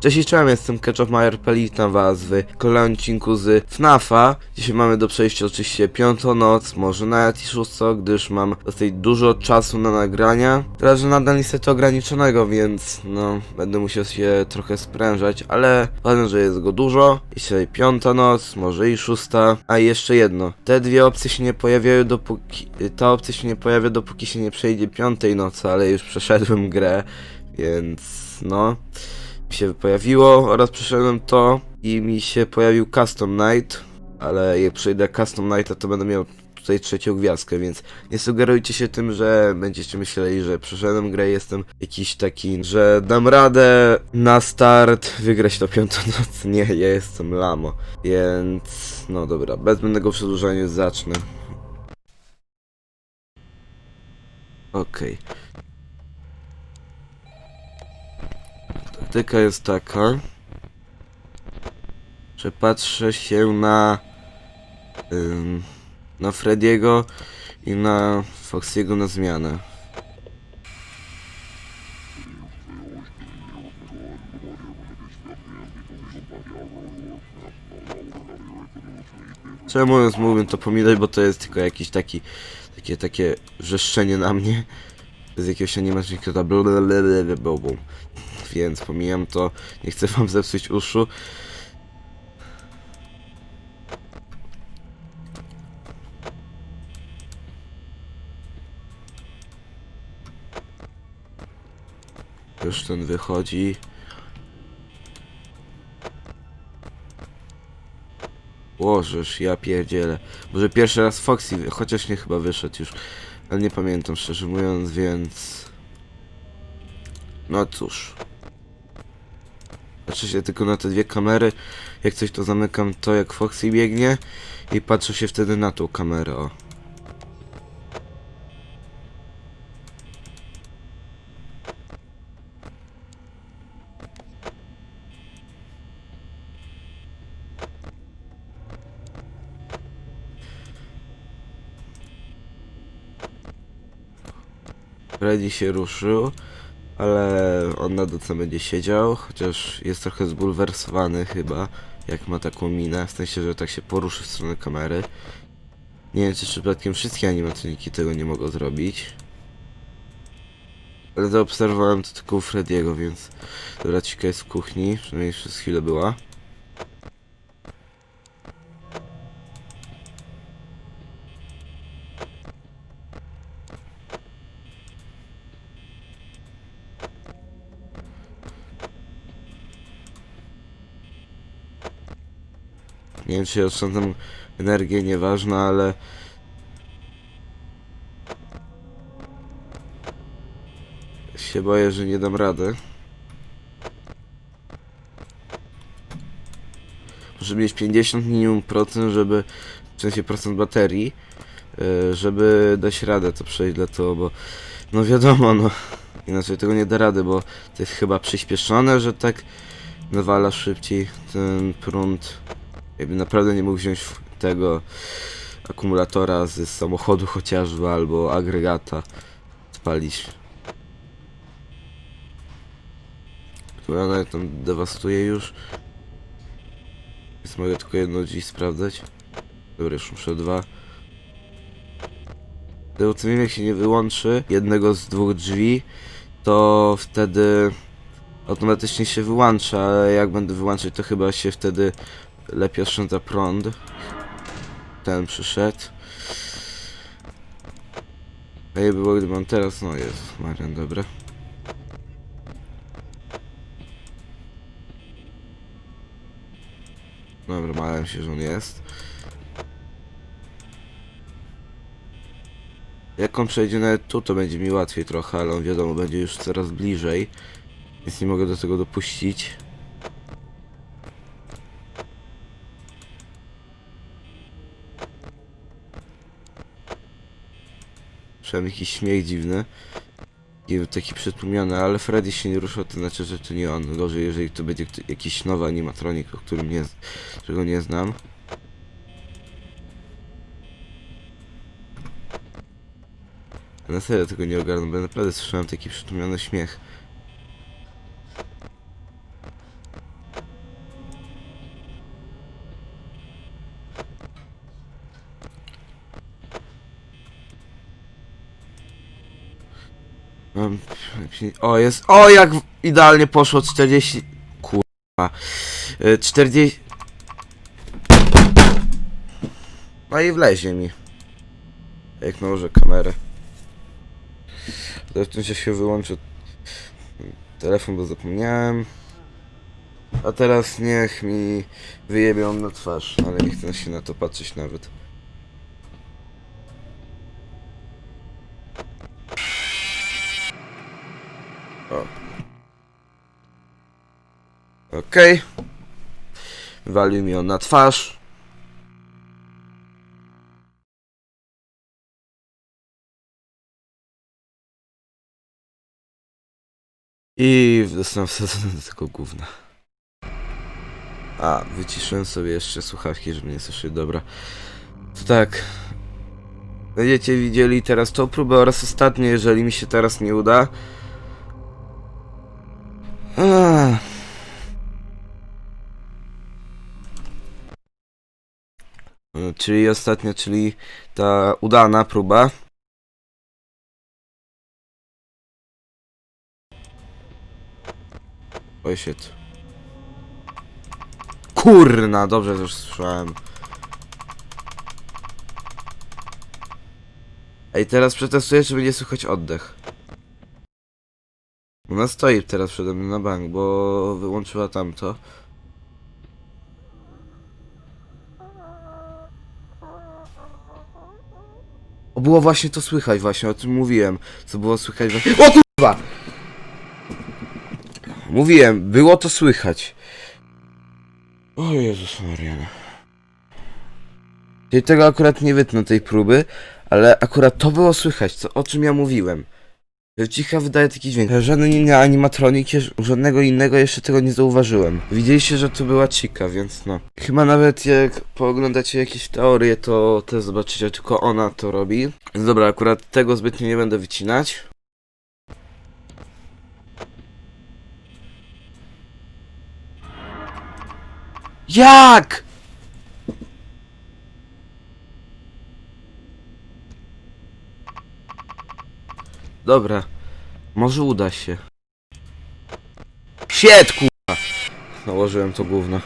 Cześć czołem, jestem Ketchup Majer Pelita was w kolejnym odcinku z FNAFa. Dzisiaj mamy do przejścia oczywiście piątą noc, może nawet i szóstą, gdyż mam dosyć dużo czasu na nagrania. Teraz, że nadal niestety ograniczonego, więc no, będę musiał się trochę sprężać, ale ważne, że jest go dużo. Dzisiaj piąta noc, może i szósta. A jeszcze jedno, te dwie opcje się nie pojawiają dopóki... Ta opcja się nie pojawia dopóki się nie przejdzie piątej nocy, ale już przeszedłem grę, więc no się pojawiło oraz przeszedłem to i mi się pojawił Custom Night, ale jak przejdę Custom Night, to będę miał tutaj trzecią gwiazdkę, więc nie sugerujcie się tym, że będziecie myśleli, że przeszedłem grę jestem jakiś taki, że dam radę na start wygrać to piątą noc. Nie, ja jestem lamo, więc no dobra, bez zbędnego przedłużania zacznę. Okej. Taktyka jest taka, że patrzę się na ym, na Frediego i na Foxiego na zmianę. Czemu mówiąc mówię to pominąć, bo to jest tylko jakiś taki takie takie wrzeszczenie na mnie z jakiegoś animacznika blablabla więc pomijam to, nie chcę wam zepsuć uszu. Już ten wychodzi. Łożysz, ja pierdzielę. Może pierwszy raz Foxy, chociaż nie chyba wyszedł już. Ale nie pamiętam szczerze mówiąc, więc... No cóż. Patrzę się tylko na te dwie kamery. Jak coś to zamykam to jak Foxy biegnie i patrzę się wtedy na tą kamerę. O. Freddy się ruszył, ale on na doce będzie siedział, chociaż jest trochę zbulwersowany chyba, jak ma taką minę, w sensie, że tak się poruszy w stronę kamery. Nie wiem, czy przypadkiem wszystkie animatroniki tego nie mogą zrobić. Ale zaobserwowałem to tylko u Frediego, więc... Dobra, cika jest w kuchni, przynajmniej przez chwilę była. Nie wiem, czy oszczędzam energię, nieważne, ale... Się boję, że nie dam rady. Muszę mieć 50 minimum procent, żeby... W sensie procent baterii, yy, żeby dać radę to przejść dla to, bo... No wiadomo, no... Inaczej tego nie da rady, bo to jest chyba przyspieszone, że tak nawala szybciej ten prąd. Jakby naprawdę nie mógł wziąć tego akumulatora z samochodu chociażby, albo agregata spalić. Która nawet tam dewastuje już. Więc mogę tylko jedno dziś sprawdzać. Dobra, już muszę dwa. Wiem, jak się nie wyłączy jednego z dwóch drzwi, to wtedy automatycznie się wyłącza, ale jak będę wyłączać, to chyba się wtedy lepiej oszczędza prąd. Ten przyszedł. A nie było, gdyby on teraz, no jest, Marian, dobra. Dobra, małem się, że on jest. Jak on przejdzie nawet tu, to będzie mi łatwiej trochę, ale on wiadomo, będzie już coraz bliżej. Więc nie mogę do tego dopuścić. Słyszałem jakiś śmiech dziwny. I taki przytłumiony, ale Freddy się nie ruszył, to znaczy, że to nie on. Gorzej, jeżeli to będzie jakiś nowy animatronik, o którym nie, którego nie znam. Na serio tego nie ogarnę, bo naprawdę słyszałem taki przytłumiony śmiech. Mam... pi- O, jest... O, jak idealnie poszło 40... Kurwa. Y, 40... No i wlezie mi. Jak nałożę kamerę. W tym się wyłączy telefon, bo zapomniałem. A teraz niech mi wyjebią na twarz, ale nie chcę się na to patrzeć nawet. Okej. Walił mi on na twarz. I zostałem wsadzony do tego gówna. A, wyciszyłem sobie jeszcze słuchawki, żeby nie słyszeli, dobra. To tak. Będziecie widzieli teraz tą próbę oraz ostatnią, jeżeli mi się teraz nie uda. Ach. Czyli ostatnia, czyli ta udana próba. Oj shit. Kurna, dobrze już słyszałem. Ej, teraz przetestuję, czy będzie słychać oddech. Ona stoi teraz przede mną na bank, bo wyłączyła tamto. Było właśnie to słychać właśnie, o tym mówiłem. Co było słychać właśnie... O kurwa! Mówiłem, było to słychać. O Jezus Mariana. Czyli tego akurat nie wytnę tej próby, ale akurat to było słychać, co, o czym ja mówiłem. Cicha wydaje taki dźwięk. Żaden inny animatronik, żadnego innego jeszcze tego nie zauważyłem. Widzieliście, że to była Chica, więc no. Chyba nawet jak pooglądacie jakieś teorie, to też zobaczycie, tylko ona to robi. Więc dobra, akurat tego zbytnio nie będę wycinać. Jak? Dobra, może uda się. Sied, kurwa! Nałożyłem to gówno.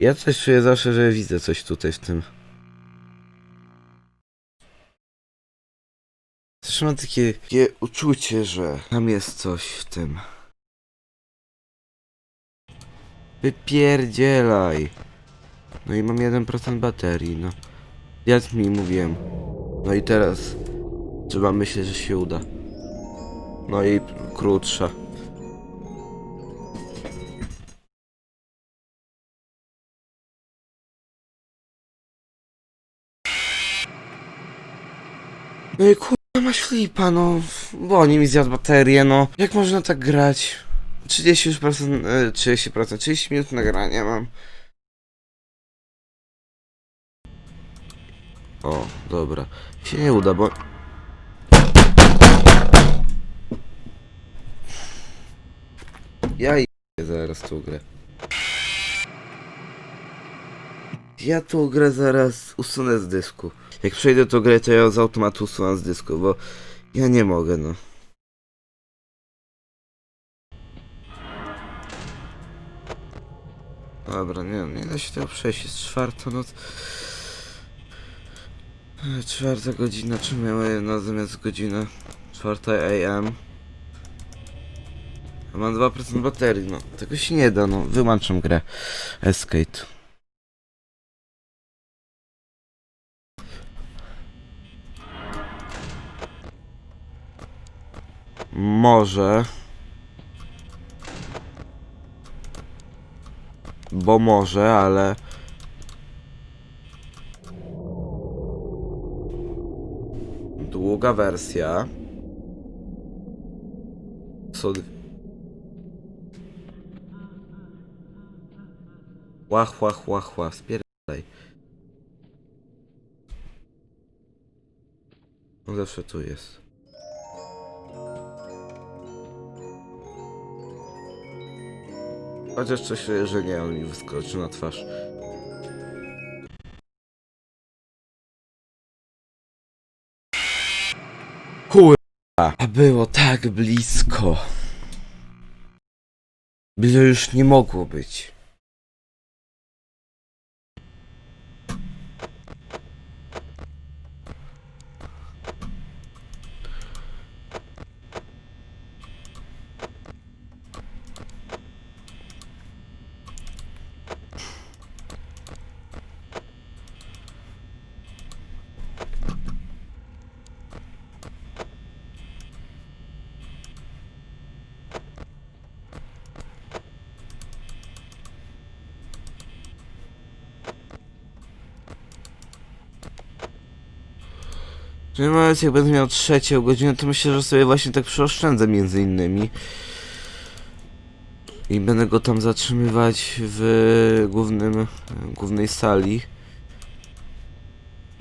Ja coś czuję zawsze, że widzę coś tutaj w tym. Też mam takie, takie uczucie, że tam jest coś w tym. Wypierdzielaj. No i mam 1% baterii, no. Jak mi mówiłem. No i teraz trzeba myśleć, że się uda. No i krótsza. No i kurwa masz flipa, no. Bo oni mi zjadł baterię, no. Jak można tak grać? 30 już procent, e, 30%, 30 minut nagrania mam. O, dobra. Się nie uda, bo... Ja i zaraz tą grę. Ja tą grę zaraz usunę z dysku. Jak przejdę tą grę, to ja z automatu usuwam z dysku, bo ja nie mogę, no. Dobra, nie, nie da się tego przejść, jest czwarta noc. Czwarta godzina, czy miała natomiast godzina czwarta AM. A mam 2% baterii, no. Tego się nie da, no. Wyłączam grę. Escape. Może. Bo może, ale... Długa wersja. Co... Łach, łach, łach, łach, spierdaj. On zawsze tu jest. Chociaż coś że nie, on mi wyskoczy na twarz. A było tak blisko. Byle już nie mogło być. Że nawet jak będę miał trzecią godzinę, to myślę, że sobie właśnie tak przeoszczędzę między innymi. I będę go tam zatrzymywać w głównym, głównej sali.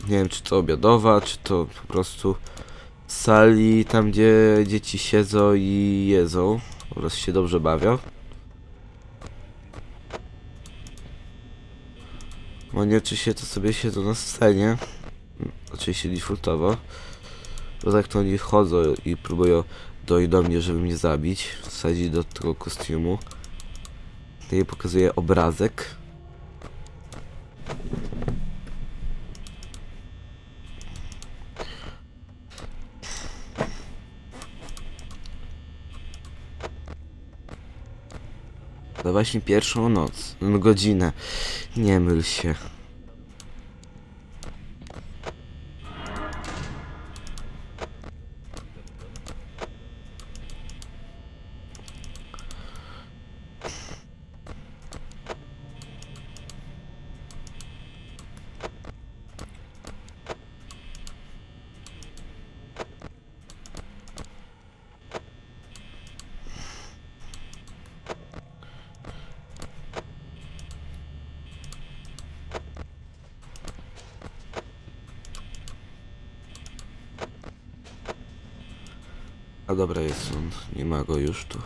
Nie wiem, czy to obiadowa, czy to po prostu sali, tam gdzie dzieci siedzą i jedzą. Oraz się dobrze bawią. Oni oczywiście to sobie siedzą na scenie. Oczywiście defaultowo. Bo tak to oni chodzą i próbują dojść do mnie, żeby mnie zabić. Wsadzić do tego kostiumu. Tutaj pokazuję obrazek. To właśnie pierwszą noc, no, godzinę. Nie myl się. A dobra jest on, nie ma go już tu.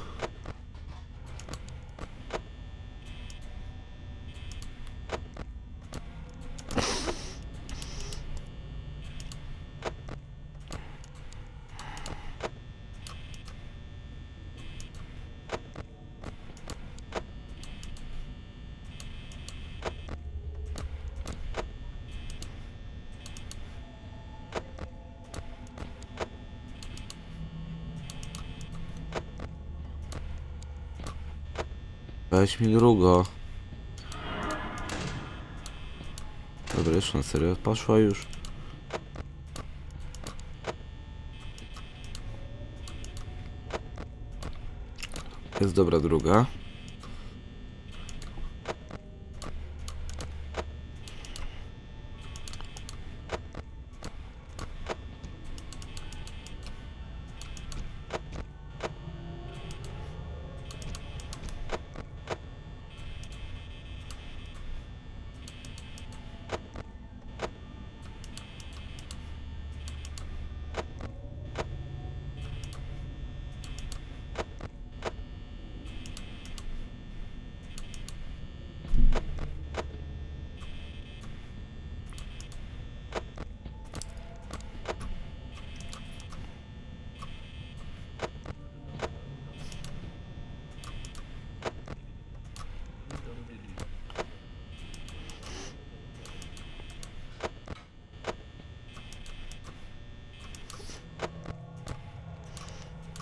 Weź mi drugo. Dobra, już na serio poszła już. Jest dobra druga.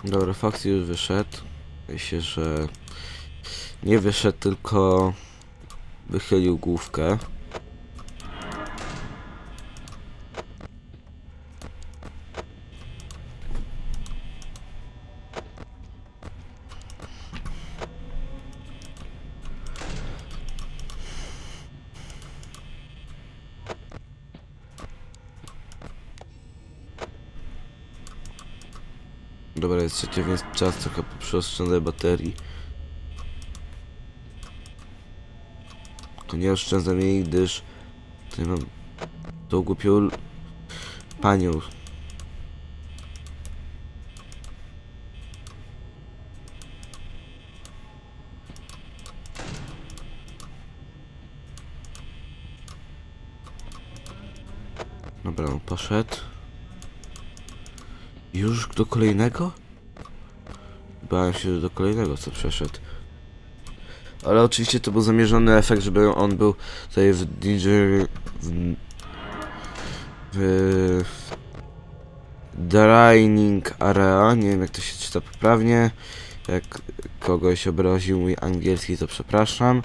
Dobra, Foxy już wyszedł. Myślę, że nie wyszedł, tylko wychylił główkę. Dobra, jest trzecia, więc czas trochę przeoszczędzę baterii. To nie oszczędzam jej, gdyż tutaj mam tą głupią panią. Dobra, on poszedł. Już do kolejnego? Bałem się, że do kolejnego co przeszedł. Ale oczywiście to był zamierzony efekt, żeby on był tutaj w Danger... w... w Draining Area, nie wiem jak to się czyta poprawnie. Jak kogoś obraził mój angielski, to przepraszam.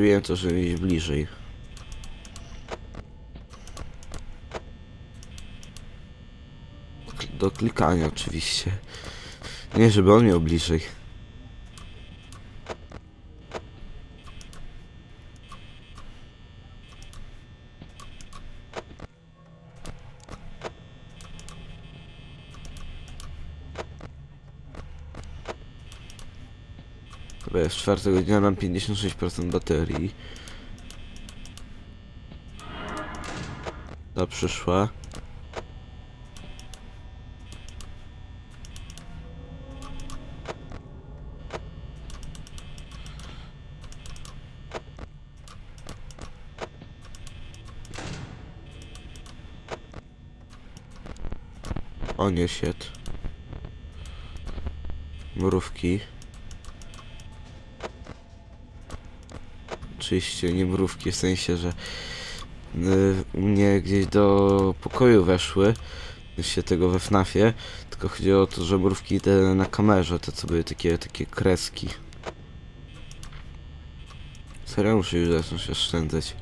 Zrobiłem to, żeby iść bliżej. Do klikania oczywiście. Nie, żeby on miał bliżej. Jest czwarta godzina, mam 56% baterii. Ta przyszła. O nie, shit. Mrówki. Oczywiście nie mrówki, w sensie, że y, u mnie gdzieś do pokoju weszły, się tego we FNAFie, tylko chodziło o to, że mrówki te na kamerze, te co były takie, takie kreski. Serio muszę już zacząć oszczędzać.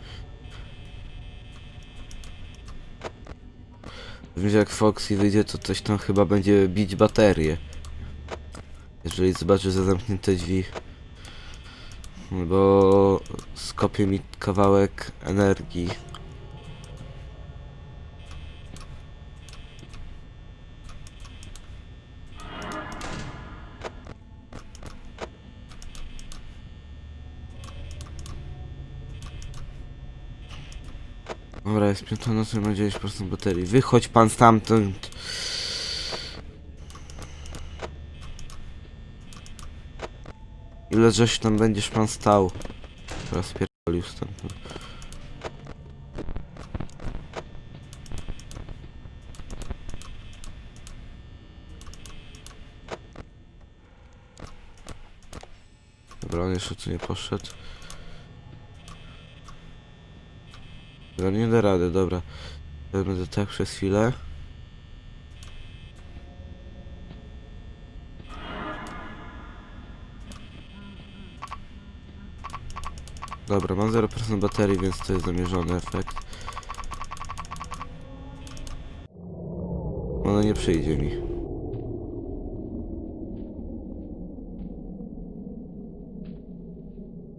Wiem, że jak Foxy wyjdzie, to coś tam chyba będzie bić baterię. Jeżeli zobaczy za zamknięte drzwi. Bo skopie mi kawałek energii. Dobra, jest piąta noc, ma 9% baterii. Wychodź pan stamtąd. Ile żeś tam będziesz pan stał? Teraz pierdolił stamtąd. Dobra, on jeszcze tu nie poszedł. No nie da rady, dobra. Będę tak przez chwilę. Dobra, mam 0% baterii, więc to jest zamierzony efekt. Ona nie przyjdzie mi.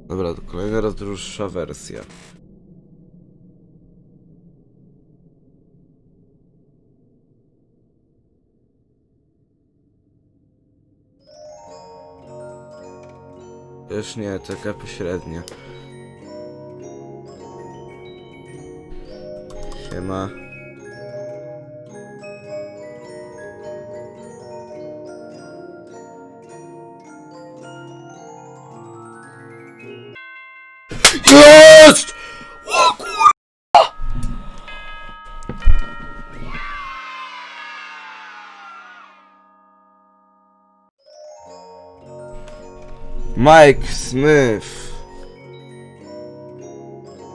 Dobra, to kolejna raz dłuższa wersja. Już nie, taka pośrednia. Siema. Jest! O kurwa! Mike Smith.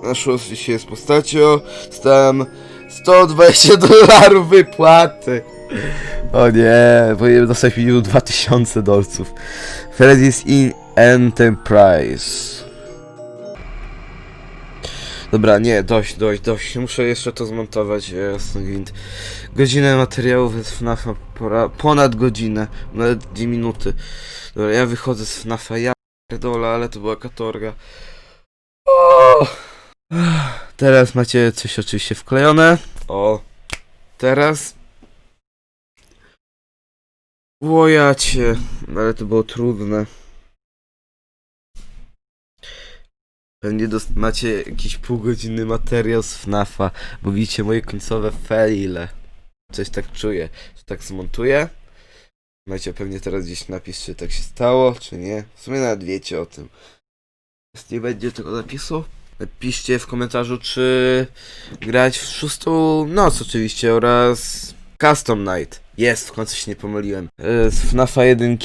Na szóstej się z postacią. Stałem 120 dolarów wypłaty. O nie, powinienem dostać minimum 2000 dolców. Freddy's in Enterprise. Dobra, nie, dość, dość, dość. Muszę jeszcze to zmontować, jasny gwint. Godzinę materiałów jest FNAFa, pora, ponad godzinę, nawet 2 minuty. Dobra, ja wychodzę z FNAFa, ja pierdolę, ale to była katorga. Teraz macie coś oczywiście wklejone. O, teraz. Łojacie, ale to było trudne. Pewnie macie jakiś półgodzinny materiał z FNAFa, bo widzicie moje końcowe faile. Coś tak czuję, że tak zmontuję. Macie pewnie teraz gdzieś napis, czy tak się stało, czy nie. W sumie nawet wiecie o tym. Jeśli nie będzie tego napisu, napiszcie w komentarzu, czy grać w szóstą noc oczywiście oraz Custom Night. Jest, w końcu się nie pomyliłem. E, Z FNAFa 1,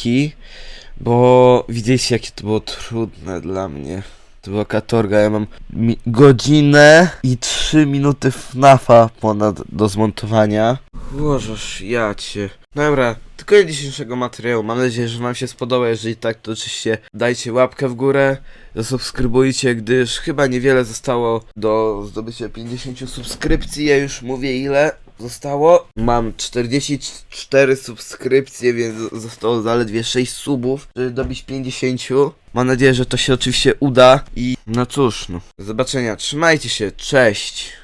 bo widzieliście jakie to było trudne dla mnie. To była katorga, ja mam godzinę i 3 minuty FNAFa ponad do zmontowania. Łożesz, ja cię. Dobra, to koniec dzisiejszego materiału. Mam nadzieję, że wam się spodoba. Jeżeli tak, to oczywiście dajcie łapkę w górę, zasubskrybujcie, gdyż chyba niewiele zostało do zdobycia 50 subskrypcji. Ja już mówię ile zostało. Mam 44 subskrypcje, więc zostało zaledwie 6 subów, żeby dobić 50. Mam nadzieję, że to się oczywiście uda i no cóż, no. Do zobaczenia, trzymajcie się, cześć!